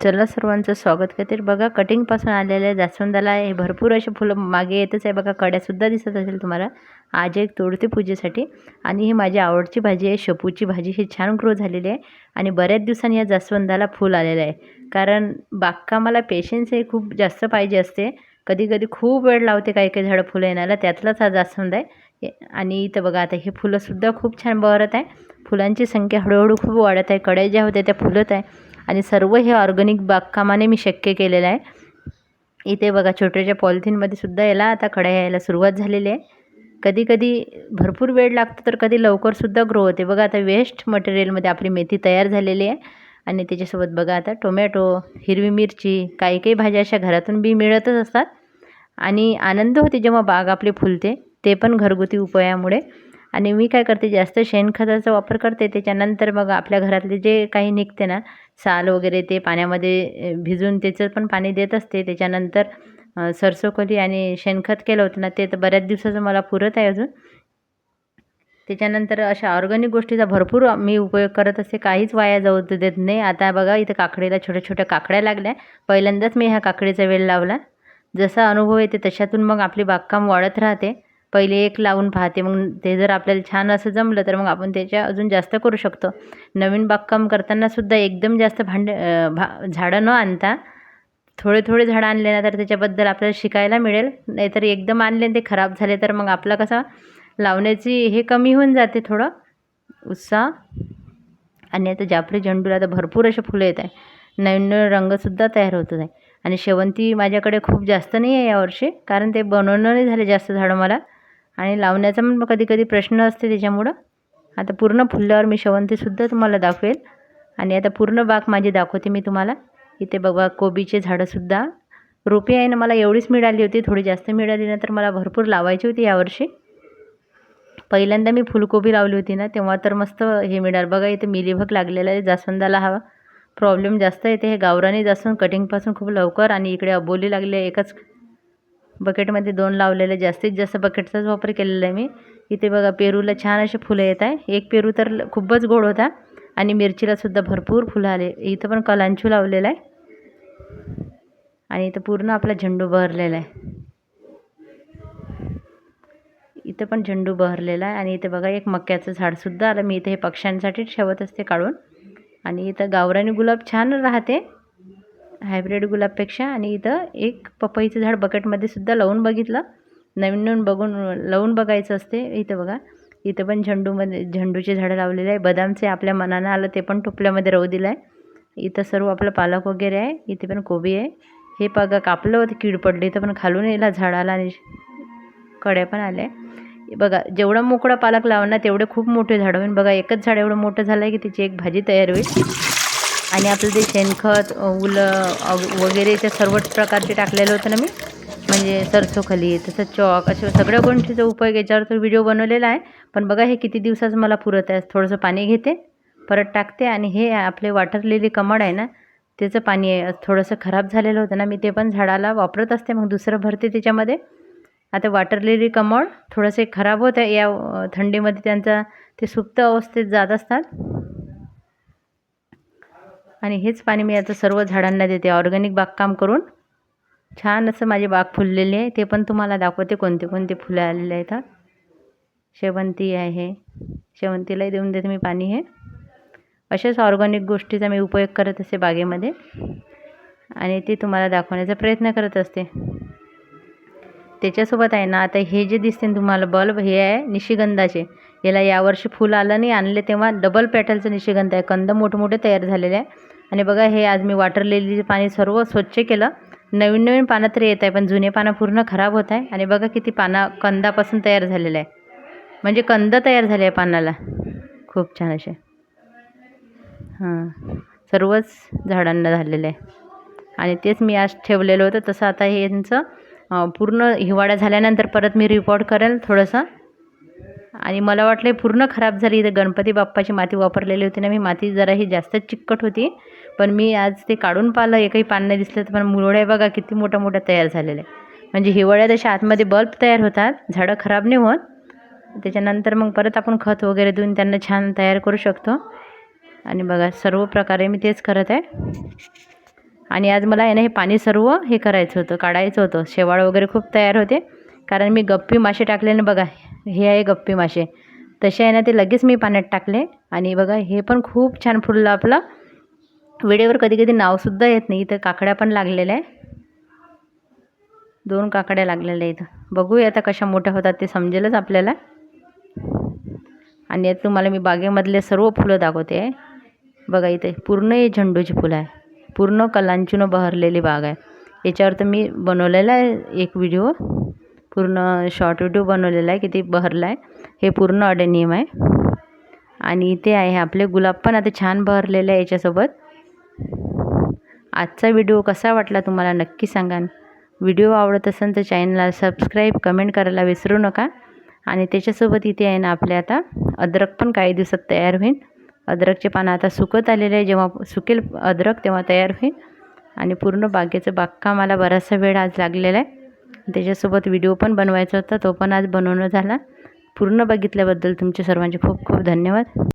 चला सर्वांचं स्वागत करते. बघा कटिंगपासून आलेल्या जास्वंदाला. हे भरपूर असे फुलं मागे येतच आहे. बघा कड्यासुद्धा दिसत असेल तुम्हाला. आज एक तोडते पूजेसाठी. आणि ही माझी आवडची भाजी आहे. शेपूची भाजी. ही छान ग्रो झालेली आहे. आणि बऱ्याच दिवसांनी या जास्वंदाला फूल आलेलं आहे. कारण बागकामाला पेशन्स हे खूप जास्त पाहिजे असते. कधी कधी खूप वेळ लावते काही काही झाडं फुलं येण्याला. त्यातलाच हा जास्वंद आहे. आणि इथं बघा आता हे फुलंसुद्धा खूप छान बहरत आहे. फुलांची संख्या हळूहळू खूप वाढत आहे. कड्या ज्या होत्या त्या फुलत आहे. आणि सर्व हे ऑर्गॅनिक बागकामाने मी शक्य केलेलं आहे. इथे बघा छोट्याच्या पॉलिथिनमध्ये सुद्धा याला आता कड्या यायला सुरुवात झालेली आहे. कधी कधी भरपूर वेळ लागतो तर कधी लवकरसुद्धा ग्रो होते. बघा आता वेस्ट मटेरियलमध्ये आपली मेथी तयार झालेली आहे. आणि त्याच्यासोबत बघा आता टोमॅटो हिरवी मिरची काही काही भाज्या अशा घरातून बी मिळतच असतात. आणि आनंद होते जेव्हा बाग आपली फुलते ते पण घरगुती उपायामुळे. आणि मी काय करते जास्त शेणखताचा वापर करते. त्याच्यानंतर मग आपल्या घरातले जे काही निघते ना साल वगैरे ते पाण्यामध्ये भिजून त्याचं पण पाणी देत असते. त्याच्यानंतर सरसोखोली आणि शेणखत केलं होतं ना ते तर बऱ्याच दिवसाचं मला पुरत आहे अजून. त्याच्यानंतर अशा ऑर्गॅनिक गोष्टीचा भरपूर मी उपयोग करत असते. काहीच वाया जाऊ देत नाही. आता बघा इथं काकडीला छोट्या छोट्या काकड्या लागल्या. पहिल्यांदाच मी ह्या काकडीचा वेळ लावला. जसा अनुभव येते तशातून मग आपली बागकाम वाढत राहते. पहिले एक लावून पाहते. मग ते जर आपल्याला छान असं जमलं तर मग आपण त्याच्या अजून जास्त करू शकतो. नवीन बागकाम करतानासुद्धा एकदम जास्त भांडे भा झाडं न आणता थोडे थोडे झाडं आणले ना तर त्याच्याबद्दल आपल्याला शिकायला मिळेल. नाहीतर एकदम आणले ते खराब झाले तर मग आपला कसा लावण्याची हे कमी होऊन जाते थोडं. उत्साह. आणि आता जाफरी झेंडूला तर भरपूर असे फुलं येत आहे नवीन नवीन रंगसुद्धा तयार होत आहे आणि शेवंती माझ्याकडे खूप जास्त नाही आहे यावर्षी कारण ते बनवणं नाही झाले जास्त झाडं मला. आणि लावण्याचा पण कधी कधी प्रश्न असते त्याच्यामुळं. आता पूर्ण फुलल्यावर मी शेवंतीसुद्धा तुम्हाला दाखवेल. आणि आता पूर्ण बाग माझी दाखवते मी तुम्हाला. इथे बघा कोबीचे झाडंसुद्धा रोपे आहे ना मला एवढीच मिळाली होती थोडी जास्त मिळाली ना तर मला भरपूर लावायची होती यावर्षी पहिल्यांदा मी फुलकोबी लावली होती ना तेव्हा तर मस्त हे मिळालं. बघा इथे मिलीभग लागलेला आहे जास्वंदाला हवा प्रॉब्लेम जास्त येते हे गावरानी जास्वंद कटिंगपासून खूप लवकर आणि इकडे अबोली लागले एकच बकेटमध्ये दोन लावलेले जास्तीत जास्त बकेटचाच वापर केलेला आहे मी. इथे बघा पेरूला छान असे फुलं येत आहे. एक पेरू तर खूपच गोड होता आणि मिरचीलासुद्धा भरपूर फुलं आले. इथं पण कलांचू लावलेला आहे. आणि इथं पूर्ण आपला झेंडू बहरलेला आहे. इथं पण झेंडू बहरलेला आहे आणि इथे बघा एक मक्याचं झाडसुद्धा आलं. मी इथे हे पक्ष्यांसाठी ठेवत असते काढून. आणि इथं गावरानी गुलाब छान राहते. हायब्रिड गुलाबपेक्षा आणि इथं एक पपईचं झाड बकेटमध्ये सुद्धा लावून बघितलं. नवीन नवीन बघून लावून बघायचं असते इथं बघा. इथं पण झेंडूमध्ये झेंडूचे झाडं लावलेले आहे बदामचे आपल्या मनानं आलं ते पण टोपल्यामध्ये राहू दिलं आहे इथं सर्व आपलं पालक वगैरे आहे. इथे पण कोबी आहे. हे बघा कापलं होतं कीड पडली. इथं पण खालून येला झाडाला आणि कड्या पण आल्या. बघा जेवढा मोकळा पालक लावणार तेवढे खूप मोठे झाडं होईल बघा एकच झाड एवढं मोठं झालं आहे की त्याची एक भाजी तयार होईल. आणि आपलं ते शेणखत उलं वगैरे ते सर्व प्रकारचे टाकलेलं होतं ना मी. म्हणजे सरसोखली तसं चॉक असे सगळ्या गोष्टीचा उपयोग याच्यावर तर व्हिडिओ बनवलेला आहे. पण बघा हे किती दिवसाचं मला पुरत आहे. थोडंसं पाणी घेते परत टाकते आणि हे आपले वाटरलेली कमळ आहे ना त्याचं पाणी आहे. थोडंसं खराब झालेलं होतं ना मी ते पण झाडाला वापरत असते मग दुसरं भरते त्याच्यामध्ये. आता वाटरलेली कमळ थोडंसे खराब होत आहे. या थंडीमध्ये त्यांचा ते सुप्त अवस्थेत जात असतात. आणि हेच पाणी मी आता सर्व झाडांना देते. ऑर्गॅनिक बागकाम करून छान असं माझी बाग फुललेली आहे. ते पण तुम्हाला दाखवते कोणते कोणते फुलं आलेले आहेत. शेवंती आहे. शेवंतीलाही देऊन देते मी पाणी हे. अशाच ऑर्गॅनिक गोष्टीचा मी उपयोग करत असते बागेमध्ये. आणि ते तुम्हाला दाखवण्याचा प्रयत्न करत असते. त्याच्यासोबत आहे ना आता हे जे दिसते तुम्हाला बल्ब हे आहे निशिगंधाचे. याला यावर्षी फुल आलं नाही. आणले तेव्हा डबल पॅटलचं निशिगंध आहे. कंद मोठे मोठे तयार झालेले आहे. आणि बघा हे आज मी वाटर लिलीचे पाणी सर्व स्वच्छ केलं. नवीन नवीन पानं तरी येत आहे पण जुने पानं पूर्ण खराब होत आहे. आणि बघा किती पानं कंदापासून तयार झालेलं आहे. म्हणजे कंद तयार झाले आहे पानाला. खूप छान असे. हां. सर्वच झाडांना झालेलं आहे. आणि तेच मी आज ठेवलेलं होतं. तसं आता हे यांचं पूर्ण हिवाळा झाल्यानंतर परत मी रिपोर्ट करेल थोडंसं. आणि मला वाटलं पूर्ण खराब झाली. इथं गणपती बाप्पाची माती वापरलेली होती ना मी माती जरा ही जास्तच चिकट होती. पण मी आज ते काढून पाहिलं एकही पान नाही दिसलं तर पण मुरड्या बघा किती मोठ्या मोठ्या तयार झालेल्या म्हणजे हिवाळ्यात अशा आतमध्ये बल्ब तयार होतात झाडं खराब नाही होत. त्याच्यानंतर मग परत आपण खत वगैरे देऊन त्यांना छान तयार करू शकतो. आणि बघा सर्व प्रकारे मी तेच करत आहे. आणि आज मला आहे ना हे पाणी सर्व हे करायचं होतं काढायचं होतं. शेवाळ वगैरे खूप तयार होते. कारण मी गप्पी मासे टाकले ना बघा हे आहे गप्पी मासे. तसे आहे ना ते लगेच मी पाण्यात टाकले आणि बघा हे पण खूप छान फुललं आपलं. वेळेवर कधी कधी नावसुद्धा येत नाही इथं काकड्या पण लागलेल्या आहे. दोन काकड्या लागलेल्या इथं बघूया आता कशा मोठ्या होतात ते समजेलच आपल्याला. आणि तुम्हाला मी बागेमधले सर्व फुलं दाखवते. आहे बघा इथे पूर्ण हे झेंडूची फुलं आहे. पूर्ण कलांचूनं बहरलेली बाग आहे. याच्यावर तर मी बनवलेला आहे एक व्हिडिओ. पूर्ण शॉर्ट व्हिडिओ बनवलेला आहे किती बहरला आहे हे पूर्ण अडेनियम आहे. आणि इथे आहे आपले गुलाब पण आता छान बहरलेले आहे याच्यासोबत. आजचा व्हिडिओ कसा वाटला तुम्हाला नक्की सांगा. व्हिडिओ आवडत असेल तर चॅनलला सबस्क्राईब कमेंट करायला विसरू नका. आणि त्याच्यासोबत इथे आहे ना आपले आता अद्रक पण काही दिवसात तयार होईल. अद्रकचे पानं आता सुकत आलेले आहे. जेव्हा सुकेल अद्रक तेव्हा तयार होईल. आणि पूर्ण बागेचं बागकामाला बराचसा वेळ आज लागलेला आहे. त्याच्यासोबत व्हिडिओ पण बनवायचा होता तो पण आज बनवणं झाला. पूर्ण बघितल्याबद्दल तुमचे सर्वांचे खूप खूप धन्यवाद.